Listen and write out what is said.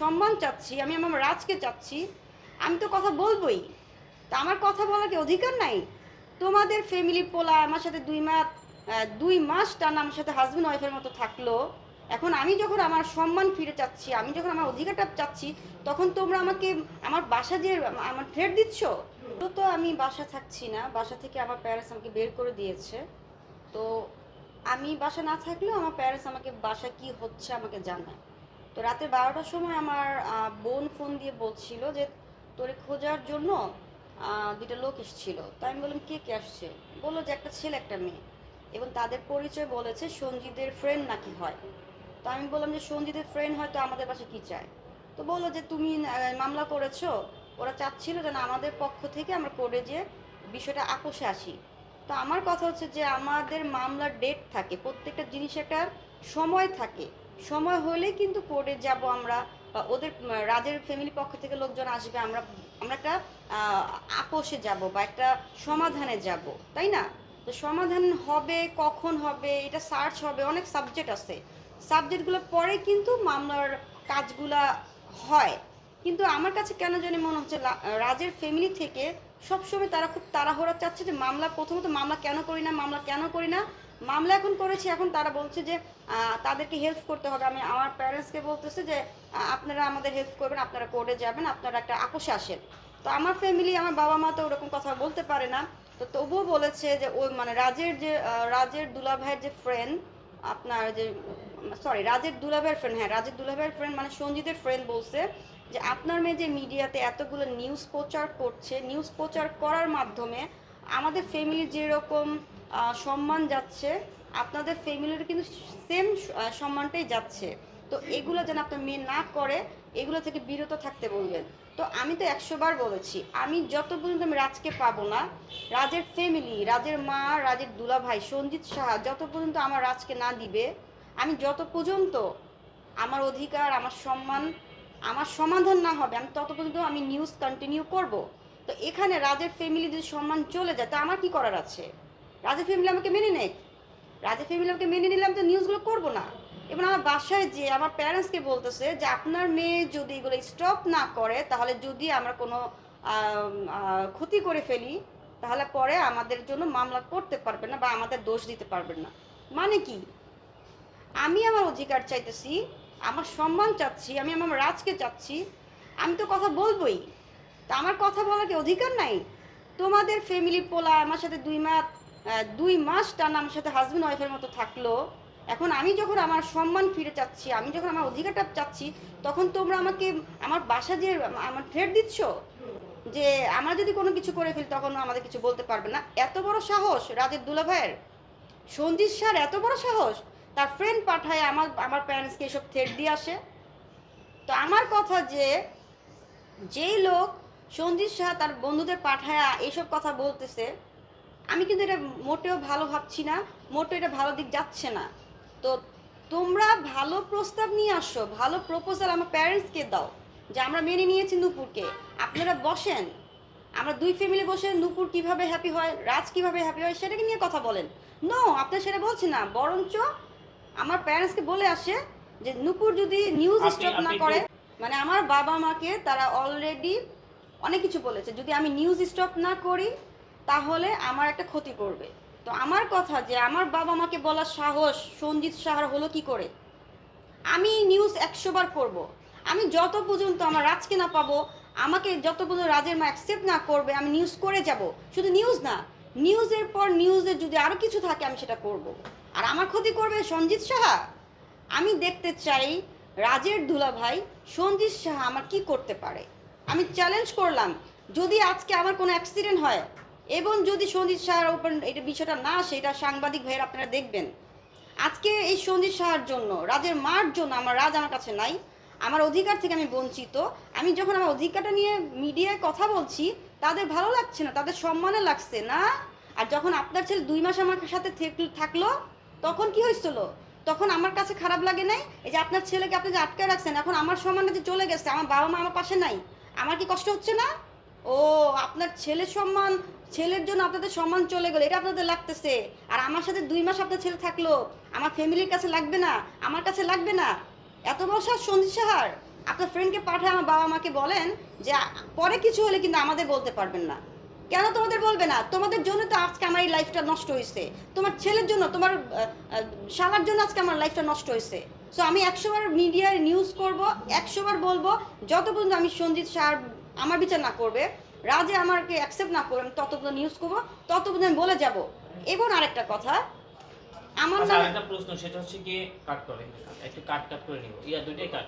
সম্মান চাচ্ছি, আমি আমার রাজকে চাচ্ছি, আমি তো কথা বলবোই। তা আমার কথা বলার কি অধিকার নাই? তোমাদের ফ্যামিলির পোলা আমার সাথে দুই মাস দুই মাস টানা আমার সাথে হাজব্যান্ড ওয়াইফের মতো থাকল। এখন আমি যখন আমার সম্মান ফিরে চাচ্ছি, আমি যখন আমার অধিকারটা চাচ্ছি, তখন তোমরা আমাকে আমার বাসা যে আমার থ্রেট দিচ্ছ, তো তো আমি বাসা থাকছি না। বাসা থেকে আমার প্যারেন্টস আমাকে বের করে দিয়েছে। তো আমি বাসা না থাকলেও আমার প্যারেন্টস আমাকে বাসা কি হচ্ছে আমাকে জানায়। তো রাতের বারোটার সময় আমার বোন ফোন দিয়ে বলছিল যে তোরে খোঁজার জন্য দুইটা লোক এসেছিল। তো আমি বললাম, কে কে আসছে? বলল যে একটা ছেলে, একটা মেয়ে। এবং তাদের পরিচয় বলেছে সঞ্জিতের ফ্রেন্ড নাকি হয়। তো আমি বললাম যে, সঞ্জিতের ফ্রেন্ড হয়তো আমাদের পাশে কি চায়? তো বলল যে, তুমি মামলা করেছ, ওরা চাচ্ছিল যেন আমাদের পক্ষ থেকে আমরা কোর্টে যে বিষয়টা আপোষে আসি। তো আমার কথা হচ্ছে যে, আমাদের মামলার ডেট থাকে, প্রত্যেকটা জিনিস একটা সময় থাকে। সময় হলেই কিন্তু কোর্টে যাব আমরা, বা ওদের রাজের ফ্যামিলি পক্ষ থেকে লোকজন আসবে, আমরা আমরা একটা আপোষে যাব বা একটা সমাধানে যাব, তাই না? তো সমাধান হবে, কখন হবে, এটা সার্চ হবে, অনেক সাবজেক্ট আছে। সাবজেক্টগুলো পরে কিন্তু মামলার কাজগুলা হয়। কিন্তু আমার কাছে কেন জানি মনে হচ্ছে রাজের ফ্যামিলি থেকে সবসময় তারা খুব তাড়াহুড়া চাচ্ছে যে মামলা, প্রথমত মামলা কেন করি না, মামলা কেন করি না মামলা এখন করেছি, এখন তারা বলছে যে তাদেরকে হেল্প করতে হবে। আমি, আমার প্যারেন্টসকে বলতেছে যে আপনারা আমাদের হেল্প করবেন, আপনারা কোর্টে যাবেন, আপনারা একটা আপোষে আসেন। তো আমার ফ্যামিলি আমার বাবা মা তো ওরকম কথা বলতে পারে না। তো তবুও বলেছে যে, ওই মানে রাজের যে রাজের দুলাভাইয়ের যে ফ্রেন্ড আপনার যে সরি রাজের দুলাভাইয়ের ফ্রেন্ড হ্যাঁ রাজের দুলাভাইয়ের ফ্রেন্ড মানে সঞ্জিতের ফ্রেন্ড বলছে যে, আপনার মেয়ে যে মিডিয়াতে এতগুলো নিউজ প্রচার করছে নিউজ প্রচার করার মাধ্যমে আমাদের ফ্যামিলি যেরকম সম্মান যাচ্ছে। আপনাদের ফ্যামিলির কিন্তু সেম সম্মানটাই যাচ্ছে। তো এগুলো যেন আপনার মেয়ে না করে, এগুলো থেকে বিরত থাকতে বলবেন। তো আমি তো একশো বার বলেছি, আমি যত পর্যন্ত আমি রাজকে পাবো না, রাজের ফ্যামিলি রাজের মা, রাজের দুলাভাই, সঞ্জিত সাহা, যত পর্যন্ত আমার রাজকে না দিবে, আমি যত পর্যন্ত আমার অধিকার, আমার সম্মান, আমার সমাধান না হবে, আমি তত পর্যন্ত আমি নিউজ কন্টিনিউ করব। তো এখানে রাজের ফ্যামিলি যদি সম্মান চলে যায়, তো আমার কি করার আছে? রাজের ফ্যামিলি আমাকে মেনে নেয় রাজের ফ্যামিলি আমাকে মেনে নিলে আমি তো নিউজগুলো করব না। এবং আমার বাসায় যে আমার প্যারেন্টসকে বলতেছে যে, আপনার মেয়ে যদি এগুলো স্টপ না করে, তাহলে যদি আমরা কোনো ক্ষতি করে ফেলি, তাহলে পরে আমাদের জন্য মামলা করতে পারবেন না বা আমাদের দোষ দিতে পারবেন না। মানে কি? আমি আমার অধিকার চাইতেছি, আমার সম্মান চাচ্ছি, আমি আমার রাজকে চাচ্ছি, আমি তো কথা বলবোই। তা আমার কথা বলার কি অধিকার নাই? তোমাদের ফ্যামিলি পোলা, আমার সাথে দুই মাস দুই মাস টানা আমার সাথে হাজব্যান্ড ওয়াইফের মতো থাকল। এখন আমি যখন আমার সম্মান ফিরে চাচ্ছি, আমি যখন আমার অধিকারটা চাচ্ছি, তখন তোমরা আমাকে, আমার বাসা যে, আমার থ্রেট দিচ্ছ, যে আমরা যদি কোনো কিছু করে ফেলি, তখন আমাদের কিছু বলতে পারবে না। এত বড় সাহস রাজের দুলাভাইয়ের সঞ্জিত স্যার, এত বড় সাহস। তার ফ্রেন্ড পাঠায় আমার আমার প্যারেন্টসকে এসব থ্রেট দিয়ে আসে। তো আমার কথা যে, যেই লোক সঞ্জিত শাহ তার বন্ধুদের পাঠায়া এইসব কথা বলতেছে আমি কিন্তু এটা মোটেও ভালো ভাবছি না মোটেও এটা ভালো দিক যাচ্ছে না। তো তোমরা ভালো প্রস্তাব নিয়ে আসো ভালো প্রপোজাল আমার প্যারেন্টসকে দাও যে আমরা মেনে নিয়েছি নূপুরকে। আপনারা বসেন। আমরা দুই ফ্যামিলি বসে নূপুর কীভাবে হ্যাপি হয় রাজ কীভাবে হ্যাপি হয় সেটাকে নিয়ে কথা বলেন। নো আপনার সেটা বলছি না বরঞ্চ আমার প্যারেন্টসকে বলে আসে যে নূপুর যদি নিউজ স্টপ না করে মানে আমার বাবা মাকে তারা অলরেডি অনেক কিছু বলেছে। যদি আমি নিউজ স্টপ না করি তাহলে আমার একটা ক্ষতি করবে। তো আমার কথা যে আমার বাবা আমাকে বলার সাহস সঞ্জিত সাহার হলো কি করে? আমি নিউজ একশো বার করব। আমি যত পর্যন্ত আমার রাজকে না পাবো, আমাকে যত পর্যন্ত রাজের মা অ্যাকসেপ্ট না করবে, আমি নিউজ করে যাব। শুধু নিউজ না নিউজের পর নিউজে যদি আরও কিছু থাকে, আমি সেটা করব। আর আমার ক্ষতি করবে সঞ্জিত সাহা? আমি দেখতে চাই রাজের দুলাভাই সঞ্জিত সাহা আমার কি করতে পারে? আমি চ্যালেঞ্জ করলাম, যদি আজকে আমার কোনো অ্যাক্সিডেন্ট হয় এবং যদি সঞ্জিত সাহার উপর এটা বিষয়টা না আসে, এটা সাংবাদিক ভাইয়ের আপনারা দেখবেন। আজকে এই সঞ্জিত সাহার জন্য, রাজের মার জন্য আমার রাজ আমার কাছে নাই, আমার অধিকার থেকে আমি বঞ্চিত। আমি যখন আমার অধিকারটা নিয়ে মিডিয়ায় কথা বলছি, তাদের ভালো লাগছে না, তাদের সম্মানে লাগছে না। আর যখন আপনার ছেলে দুই মাস আমার সাথে থেক- থাকল, তখন কি হয়েছিল? তখন আমার কাছে খারাপ লাগে নাই? এই যে আপনার ছেলেকে আপনি যে আটকে রাখছেন, এখন আমার সম্মানটা যে চলে গেছে, আমার বাবা মা আমার পাশে নাই, আমার কি কষ্ট হচ্ছে না? ও আপনার ছেলের সম্মান, ছেলের জন্য আপনাদের সম্মান চলে গেলো, এটা আপনাদের লাগতেছে। আর আমার সাথে দুই মাস আপনার ছেলে থাকল, আমার ফ্যামিলির কাছে লাগবে না, আমার কাছে লাগবে না। এত সাহস সন্ধি সাহার, আপনার ফ্রেন্ডকে পাঠায় আমার বাবা মাকে বলেন যে, পরে কিছু হলে কিন্তু আমাদের বলতে পারবেন না। কেন তোমাদের বলবে না? তোমাদের জন্য তো আজকে আমার এই লাইফটা নষ্ট হয়েছে তোমার ছেলের জন্য, তোমার শালার জন্য আজকে আমার লাইফটা নষ্ট হয়েছে সো আমি একশোবার মিডিয়ায় নিউজ করব, একশোবার বলব, যত পর্যন্ত আমি সঞ্জিত স্যার আমার বিচার না করবে রাজে আমাকে অ্যাকসেপ্ট না করেন আমি ইউজ পর্যন্ত নিউজ করব ততক্ষণ আমি বলে যাব। এবং আরেকটা কথা আমার একটা আরেকটা প্রশ্ন সেটা হচ্ছে কি কাট করে। একটু কাট কাট করে নিব। ইয়া দুইটাই কাট